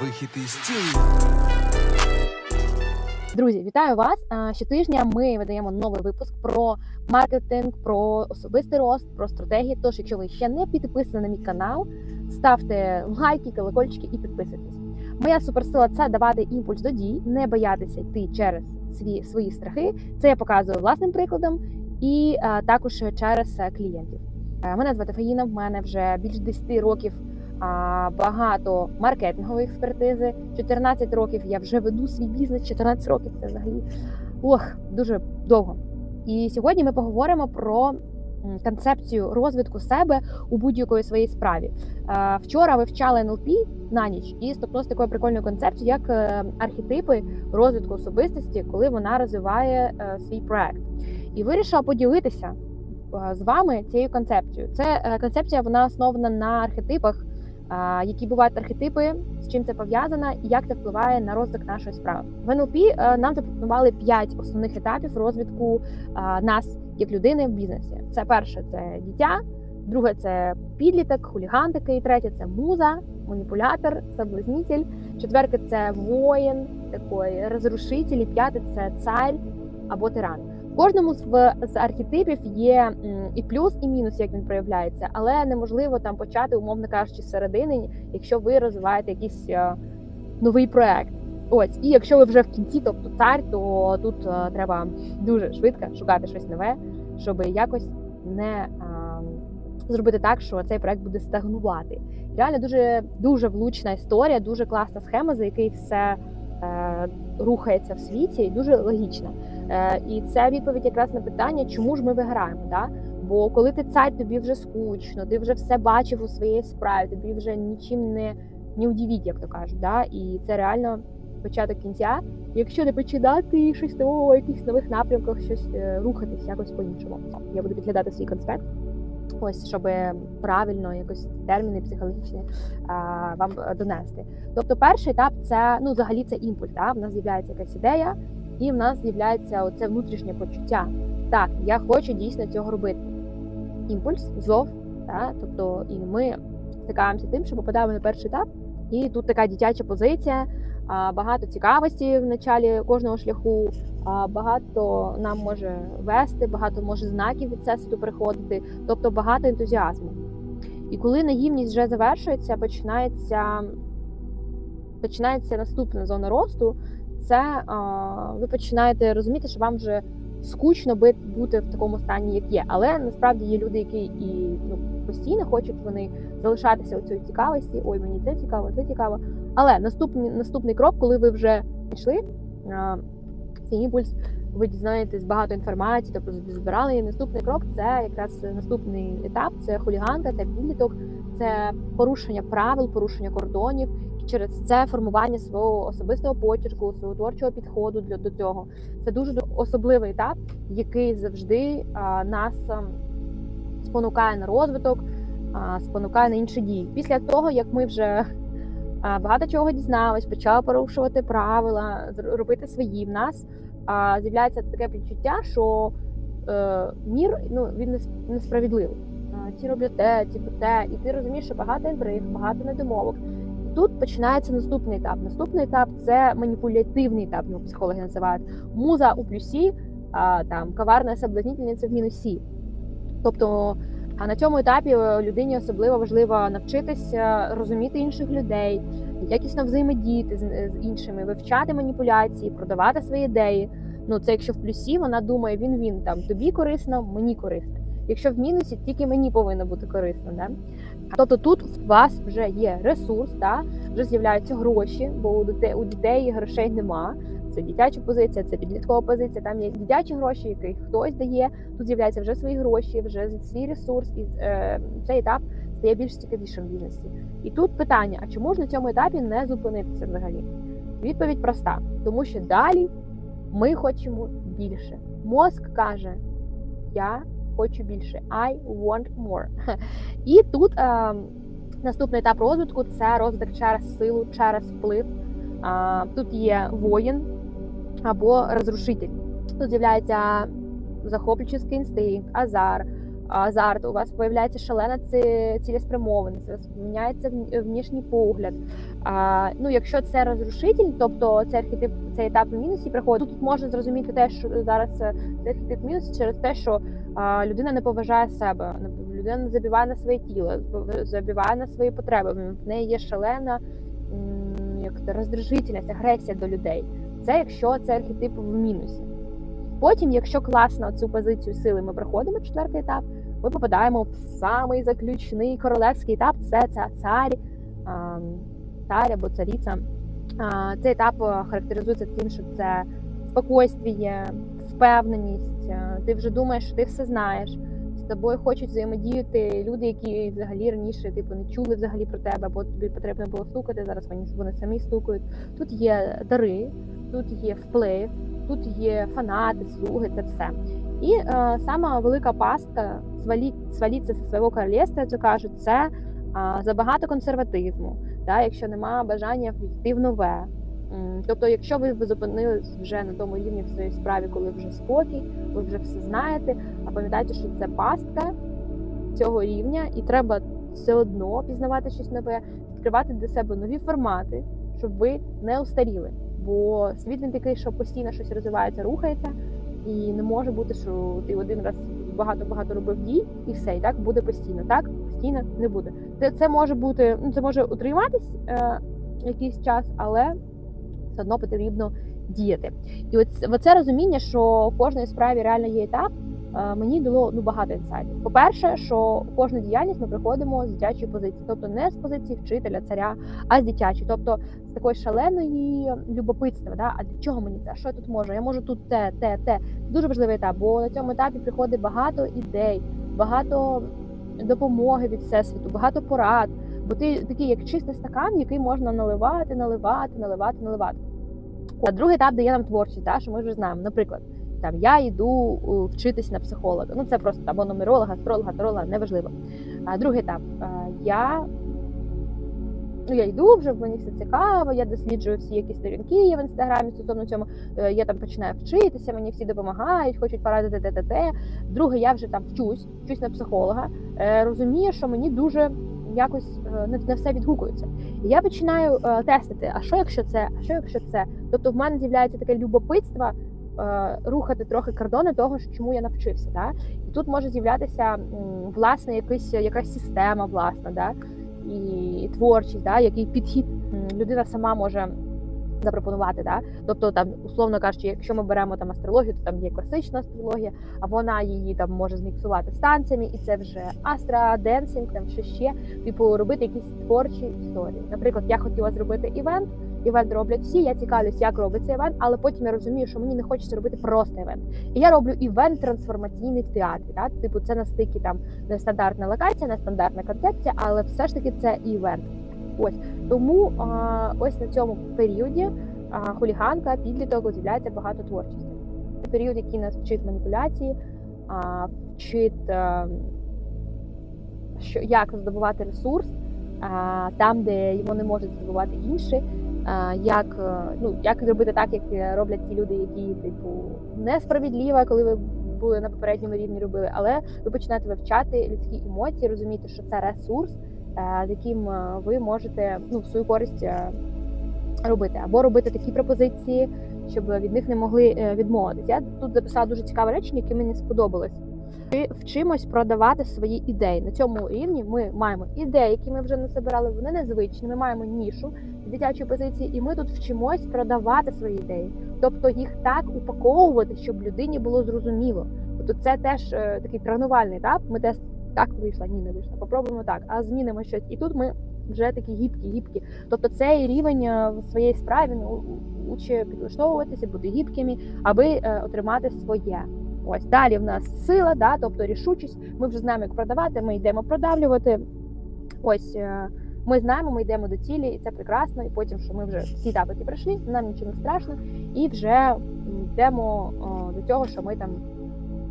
Вихід із тіні. Друзі, вітаю вас! Щотижня ми видаємо новий випуск про маркетинг, про особистий рост, про стратегії. Тож, якщо ви ще не підписані на мій канал, ставте лайки, колокольчики і підписуйтесь. Моя суперсила це давати імпульс до дій, не боятися йти через свої, свої страхи. Це я показую власним прикладом і а, також через е, клієнтів. Е, Мене звати Фаїна. В мене вже більш 10 років багато маркетингової експертизи. 14 років я вже веду свій бізнес. 14 років це взагалі ох, дуже довго. І сьогодні ми поговоримо про концепцію розвитку себе у будь-якої своїй справі. Вчора вивчала НЛП на ніч і столкнулася з такою прикольною концепцією, як е, архетипи розвитку особистості, коли вона розвиває е, свій проект. І вирішила поділитися е, з вами цією концепцією. Це концепція вона основана на архетипах, які бувають архетипи, з чим це пов'язано і як це впливає на розвиток нашої справи. В НЛП е, нам запропонували п'ять основних етапів розвитку нас як людини в бізнесі. Це перше це дитя, друге це підліток, хуліган такий, третє це муза, маніпулятор, соблазнитель, четверте це воїн, такий розрушитель, і п'яте це цар або тиран. Кожному з, з архетипів є і плюс, і мінус, як він проявляється, але неможливо там почати, умовно кажучи, з середини, якщо ви розвиваєте якийсь е, новий проект. Ось, і якщо ви вже в кінці, тобто цар, то тут е, треба дуже швидко шукати щось нове, щоб якось не а, зробити так, що цей проект буде стагнувати. Реально дуже дуже влучна історія, дуже класна схема, за який все е, рухається в світі, і дуже логічна. Е, і це відповідь якраз на питання, чому ж ми виграємо. Да? Бо коли ти цар, тобі вже скучно, ти вже все бачив у своїй справі, тобі вже нічим не, не удивіть, як то кажуть. Да? І це реально початок кінця. Якщо не починати щось нового, якихось нових напрямках, щось е, рухатись якось по-іншому. Я буду підглядати свій конспект. Ось, щоб правильно якось терміни психологічні а, вам донести. Тобто, перший етап це ну, взагалі це імпульс. Да? В нас з'являється якась ідея, і в нас з'являється оце внутрішнє почуття. Так, я хочу дійсно цього робити. Імпульс, зов, да? тобто, і ми стикаємося тим, що попадаємо на перший етап, і тут така дитяча позиція, багато цікавості в началі кожного шляху, багато нам може вести, багато може знаків від всесвіту приходити, тобто багато ентузіазму. І коли наївність вже завершується, починається, починається наступна зона росту. Це ви починаєте розуміти, що вам вже скучно бути в такому стані, як є. Але насправді є люди, які і ну, постійно хочуть вони залишатися у цій цікавості. Ой, мені це цікаво, це цікаво. Але наступний наступний крок, коли ви вже пішли, цей імпульс, ви дізнаєтесь багато інформації, тобто збирали. І наступний крок це якраз наступний етап. Це хуліганка, це підліток, це порушення правил, порушення кордонів. І через це формування свого особистого почерку, свого творчого підходу для до цього. Це дуже особливий етап, який завжди а, нас а, спонукає на розвиток, а, спонукає на інші дії. Після того, як ми вже багато чого дізнались, почали порушувати правила, робити свої в нас. А з'являється таке відчуття, що е, мір ну він несправедливий. Ті роблять те, ті те, і ти розумієш, що багато інтриг, багато недомовок. Тут починається наступний етап. Наступний етап це маніпулятивний етап, його психологи називають муза у плюсі, а там коварна соблазнительниця в мінусі. Тобто, а на цьому етапі е, людині особливо важливо навчитися розуміти інших людей, якісно взаємодіяти з, з іншими, вивчати маніпуляції, продавати свої ідеї. Ну це якщо в плюсі вона думає, він він там тобі корисно, мені корисно. Якщо в мінусі, тільки мені повинно бути корисно. Да? Тобто тут у вас вже є ресурс, да? вже з'являються гроші, бо у дітей грошей нема. Це дитяча позиція, це підліткова позиція. Там є дитячі гроші, які хтось дає. Тут з'являються вже свої гроші, вже свій ресурс, і е, цей етап стає більш цікавішим в бізнесі. І тут питання: а чому ж на цьому етапі не зупинитися взагалі? Відповідь проста, тому що далі ми хочемо більше. Мозк каже: Я хочу більше. I want more. І тут е, наступний етап розвитку це розвиток через силу, через вплив. Тут є воїн або розрушитель. Тут з'являється захоплюючий інстинкт, азар, азарт, у вас появляється шалена ці- цілеспрямованість, міняється внішній погляд. А, ну, якщо це розрушитель, тобто цей архетип, цей етап в мінусі приходить, тут можна зрозуміти те, що зараз е, цей архетип в мінусі через те, що а, людина не поважає себе, людина не забиває на своє тіло, забиває на свої потреби. В неї є шалена як роздражительність, агресія до людей. Це якщо це архетип в мінусі. Потім, якщо класно цю позицію сили ми проходимо, четвертий етап, ми попадаємо в самий заключний королевський етап. Це ця цар, цар або царіця. Цей етап е, характеризується тим, що це спокойствіє, впевненість. е, Ти вже думаєш, що ти все знаєш. З тобою хочуть взаємодіяти люди, які взагалі раніше типу не чули взагалі про тебе, бо тобі потрібно було стукати. Зараз вони самі стукають. Тут є дари, тут є вплив, тут є фанати, слуги, це все. І е, сама велика пастка свалі, сваліться зі свого королівства, як кажуть, це е, забагато консерватизму, да, якщо немає бажання йти в нове. Тобто, якщо ви зупинились вже на тому рівні в своїй справі, коли вже спокій, ви вже все знаєте, а пам'ятайте, що це пастка цього рівня, і треба все одно пізнавати щось нове, відкривати для себе нові формати, щоб ви не устаріли. Бо світ він такий, що постійно щось розвивається, рухається, і не може бути, що ти один раз багато-багато робив дій, і все, і так буде постійно. Так постійно не буде. Це, це може бути, ну це може утриматись е, якийсь час, але все одно потрібно діяти. І от оце розуміння, що в кожної справі реально є етап, мені дало ну багато інсайтів. По-перше, що кожну діяльність ми приходимо з дитячої позиції, тобто не з позиції вчителя, царя, а з дитячої, тобто з такої шаленої любопитства. Да? А для чого мені це? Що я тут можу? Я можу тут те, те, те. Дуже важливий етап, бо на цьому етапі приходить багато ідей, багато допомоги від всесвіту, багато порад. Бо ти такий, як чистий стакан, який можна наливати, наливати, наливати, наливати. А другий етап дає нам творчість, да, що ми вже знаємо. Наприклад, там я йду вчитись на психолога. Ну це просто або нумеролога, астролога, таролога, неважливо. А другий етап я. Ну, я йду вже, мені все цікаво, я досліджую всі якісь сторінки є в інстаграмі стосовно цьому. Е, Я там починаю вчитися, мені всі допомагають, хочуть порадити те, те, те. Друге, я вже там вчусь, вчусь на психолога. Е, Розумію, що мені дуже якось е, не, все відгукується. І я починаю тестити, а що якщо це, а що якщо це? Тобто в мене з'являється таке любопитство рухати трохи кордони того, чому я навчився. Да? І тут може з'являтися власне якась, якась система, власна, да? і творчість, да? який підхід людина сама може. Запропонувати, да, тобто там, условно кажучи, якщо ми беремо там астрологію, то там є класична астрологія, а вона її там може зміксувати з танцями, і це вже астра, денсінг, там що ще, типу робити якісь творчі історії. Наприклад, я хотіла зробити івент, івент роблять всі. Я цікавлюсь, як робиться івент, але потім я розумію, що мені не хочеться робити просто івент. І я роблю івент трансформаційний в театрі. Да? Типу, це на стикі там нестандартна локація, нестандартна концепція, але все ж таки це івент. Ось тому а, ось на цьому періоді а, хуліганка, підліток з'являється багато творчості. Це період, який нас вчить маніпуляції, а, вчить, а, що як здобувати ресурс а, там, де його не можуть здобувати інші. А, Як е, ну як робити так, як роблять ті люди, які типу несправедливо, коли ви були на попередньому рівні, робили, але ви починаєте вивчати людські емоції, розуміти, що це ресурс, е, з яким е, ви можете ну в свою користь е, робити, або робити такі пропозиції, щоб від них не могли е, відмовитися. Я тут записала дуже цікаве речення, яке мені сподобалось. Ми вчимось продавати свої ідеї. На цьому рівні ми маємо ідеї, які ми вже не збирали, вони незвичні. Ми маємо нішу дитячої позиції, і ми тут вчимось продавати свої ідеї, тобто їх так упаковувати, щоб людині було зрозуміло. Тобто це теж е, такий тренувальний етап. Ми тест так вийшла, ні, не вийшла. Попробуємо так, а змінимо щось. І тут ми вже такі гібкі, гібкі. Тобто цей рівень е, в своїй справі ну, учить підлаштовуватися, бути гібкими, аби е, отримати своє. Ось далі в нас сила, да, тобто рішучість. Ми вже знаємо, як продавати. Ми йдемо продавлювати. Ось е, ми знаємо, ми йдемо до цілі, і це прекрасно. І потім, що ми вже всі етапи пройшли, нам нічого не страшно, і вже йдемо о, до цього, що ми там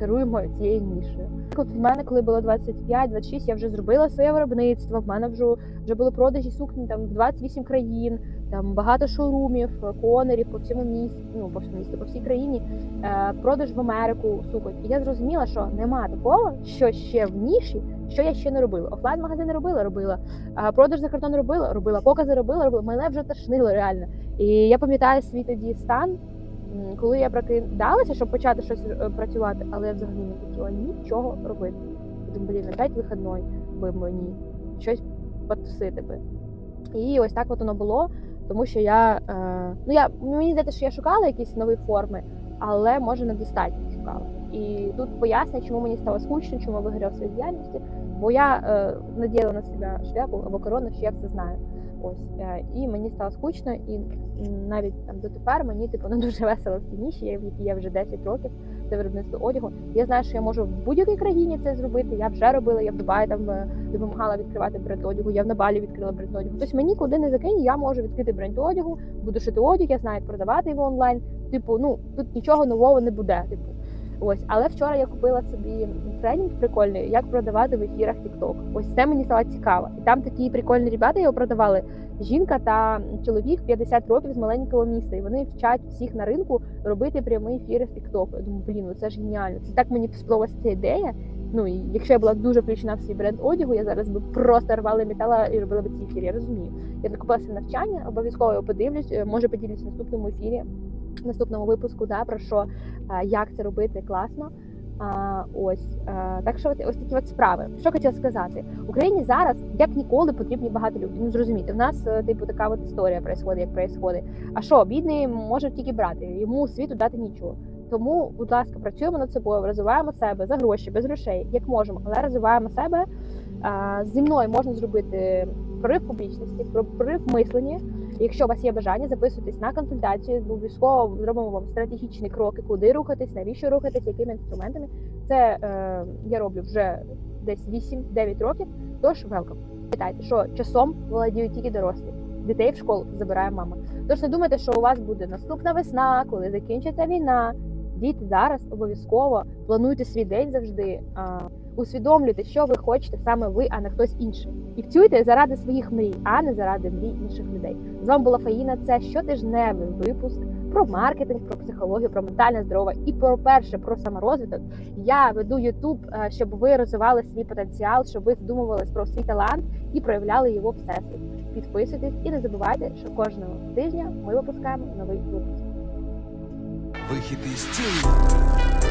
керуємо цією нішею. От в мене, коли було 25-26, я вже зробила своє виробництво. В мене вже вже були продажі сукні там в 28 країн, там багато шоурумів, конерів по всьому місту, ну по всьому місту, по всій країні. Е, продаж в Америку суконь. І я зрозуміла, що нема такого, що ще в ніші, що я ще не робила. Офлайн магазини робила, робила. А продаж за кордон робила, робила, покази робила, робила. Мене вже тошнило реально. І я пам'ятаю свій тоді стан, коли я прокидалася, щоб почати щось е, працювати, але я взагалі не хотіла нічого робити. Думаю, блін, опять вихідний би мені щось потусити би. І ось так от воно було, тому що я, е, ну я мені здається, що я шукала якісь нові форми, але може недостатньо шукала. І тут пояснюю, чому мені стало скучно, чому я своїй діяльності, бо я е, наділа на себе шляпу або корону, що я все знаю. Ось е, і мені стало скучно, і навіть там дотепер мені типу не дуже весело в цій ніші, в якій я вже 10 років. Це виробництво одягу. Я знаю, що я можу в будь-якій країні це зробити. Я вже робила. Я в Дубаї там е, допомагала відкривати бренд одягу. Я в Набалі відкрила бренд одягу. Тобто мені куди не закинь, я можу відкрити бренд одягу, буду шити одяг, я знаю, як продавати його онлайн. Типу, ну тут нічого нового не буде. Типу, ось. Але вчора я купила собі тренінг прикольний, як продавати в ефірах TikTok. Ось це мені стало цікаво. І там такі прикольні ребята його продавали. Жінка та чоловік 50 років з маленького міста, і вони вчать всіх на ринку робити прямі ефіри з TikTok. Я думаю, блін, ну це ж геніально. Це так мені сподобалася ця ідея. Ну і якщо я була дуже включена в свій бренд одягу, я зараз би просто рвала метала і робила би ці ефіри. Я розумію. Я докупилася навчання, обов'язково його подивлюсь. е, Може поділюсь в наступному ефірі, в наступному випуску, да, про що е, як це робити класно. А, ось е, так що ось такі от справи. Що хотіла сказати, Україні зараз як ніколи потрібні багато людей. Ну зрозуміти, в нас е, типу така от історія происходить, як происходить. А що бідний може тільки брати, йому світу дати нічого. Тому, будь ласка, працюємо над собою, розвиваємо себе за гроші, без грошей, як можемо, але розвиваємо себе. Зі мною можна зробити прорив публічності, про- прорив мислення. Якщо у вас є бажання, записуйтесь на консультацію. Обов'язково зробимо вам стратегічні кроки, куди рухатись, навіщо рухатись, якими інструментами. Це е, я роблю вже десь 8-9 років. Тож велкам. Пам'ятайте, що часом володіють тільки дорослі. Дітей в школу забирає мама. Тож не думайте, що у вас буде наступна весна, коли закінчиться війна. Діти зараз обов'язково плануйте свій день завжди. Усвідомлюйте, що ви хочете саме ви, а не хтось інший. І працюйте заради своїх мрій, а не заради мрій інших людей. З вами була Фаїна. Це щотижневий випуск про маркетинг, про психологію, про ментальне здоров'я і про перше про саморозвиток. Я веду Ютуб, е, щоб ви розвивали свій потенціал, щоб ви задумувались про свій талант і проявляли його всесвіт. Підписуйтесь і не забувайте, що кожного тижня ми випускаємо новий випуск. Вихід із тіні.